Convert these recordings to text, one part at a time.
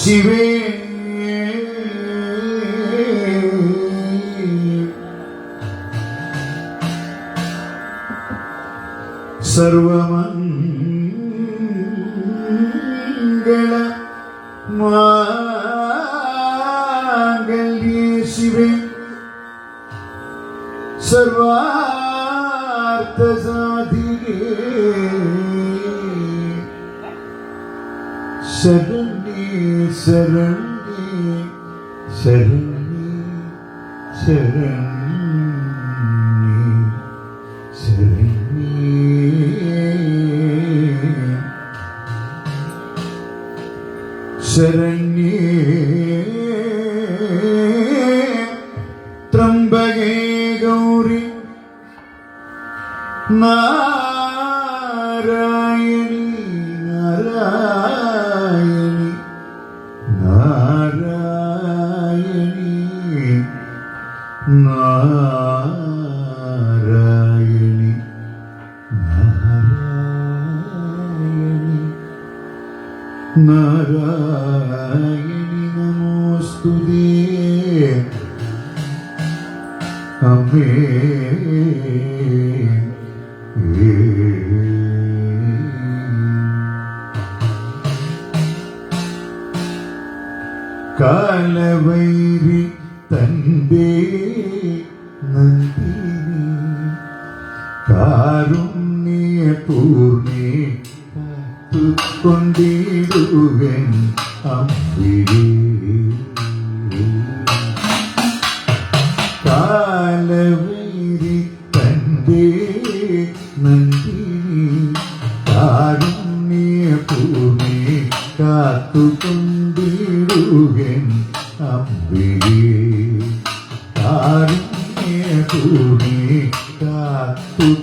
ശിവേ സർവമംഗള മാംഗല്യേ ശിവേ സർവാർത്ഥസാധികേ ശരണ്യേ ശരണ്യേ ശരണ്യേ ശരണ്യേ ശരണ്യേ ശരണ്യേ. ത്രംബകേ ഗൗരി. നാരായണി നാരായണി നമോസ്തുതി അമ്മേ. കാലവൈരി തന്റെ നന്ദിനി കാത്തുകൊണ്ടിടുകൻ അമ്പിരി കാരുണ്യ പൂർണി കാത്തുകൊണ്ടിടുകൻ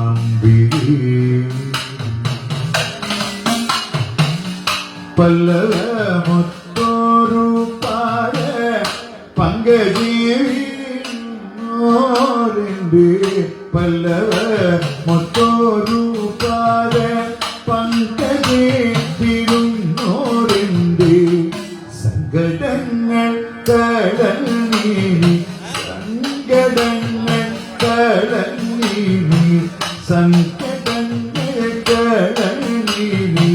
അമ്പിരി പല്ലവ മൊത്തോരു പാര പങ്കജീവിന്റെ പല്ലവ സങ്കടങ്ങൾ കടൽ നീനി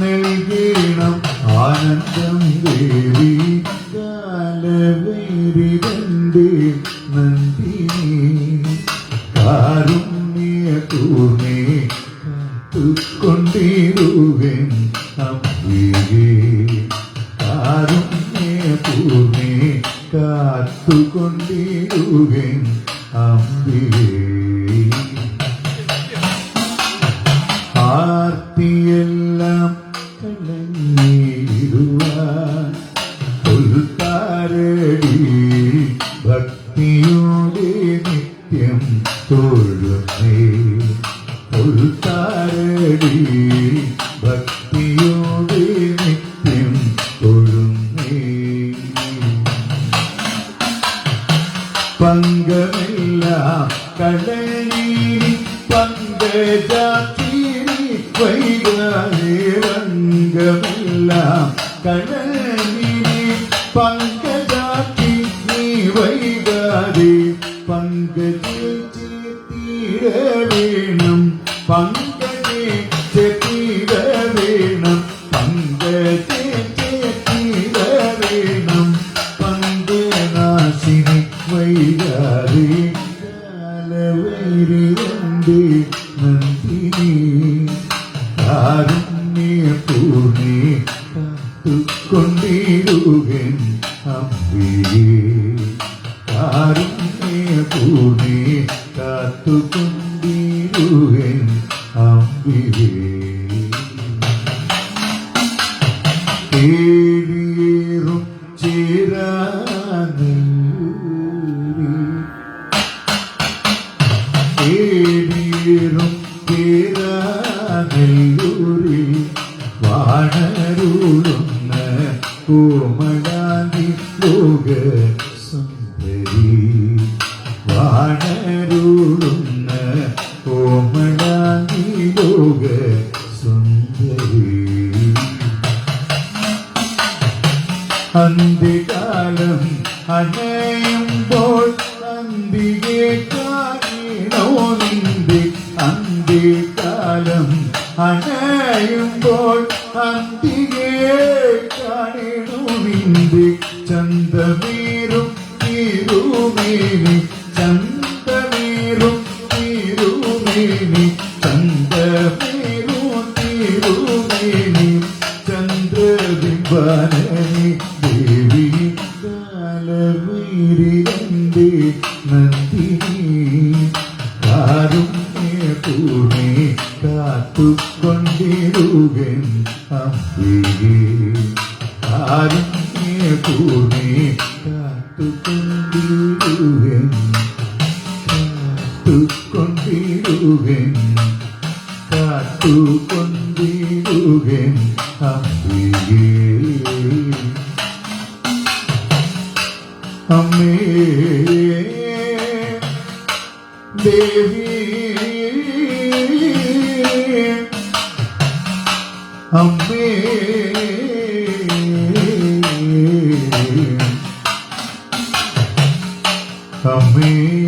നൽകണം ആനന്ദം ദേവി കാലവേരി വന്ദേ നന്ദിനി കാരുണ്യ കൂർണേ കാത്തുകൊണ്ടിടുവൻ അമ്പികേ കാരുണ്യ പൂർണേ കാത്തുകൊണ്ടിടുവൻ അമ്പികേ കടലീരി പങ്കജാത്തി നീ വൈകാതെ പങ്കജ തീര വേണം. പങ്കജ തീര വേണം. പങ്കജ തീര വേണം. പങ്കനാശിനി തേടിയേറും പേരും പേരാനെല്ലൂരിൽ വാണരുളുന്ന കോമലാതി ലോക സുന്ദരി വാണരുളുന്ന കോമലാതി ലോക സുന്ദരി. അന്തികാലം അണയുമ്പോൾ അന്തികെ കാണിണോ നിന്റെ അന്ത്യകാലം അണയുമ്പോൾ അന്തികെ കാണിണോ നിന്റെ ചന്തമേറും തിരുമേനി കാരുണ്യപൂർണി കാത്തുകൊണ്ടിടുകൻ അമ്പികേ കാരുണ്യപൂർണി കാത്തുകൊണ്ടിടുകൻ കാത്തുകൊണ്ടിടുകൻ കാത്തുകൊണ്ടിടുകൻ അമ്പികേ അമ്മേ. Amen. Amen.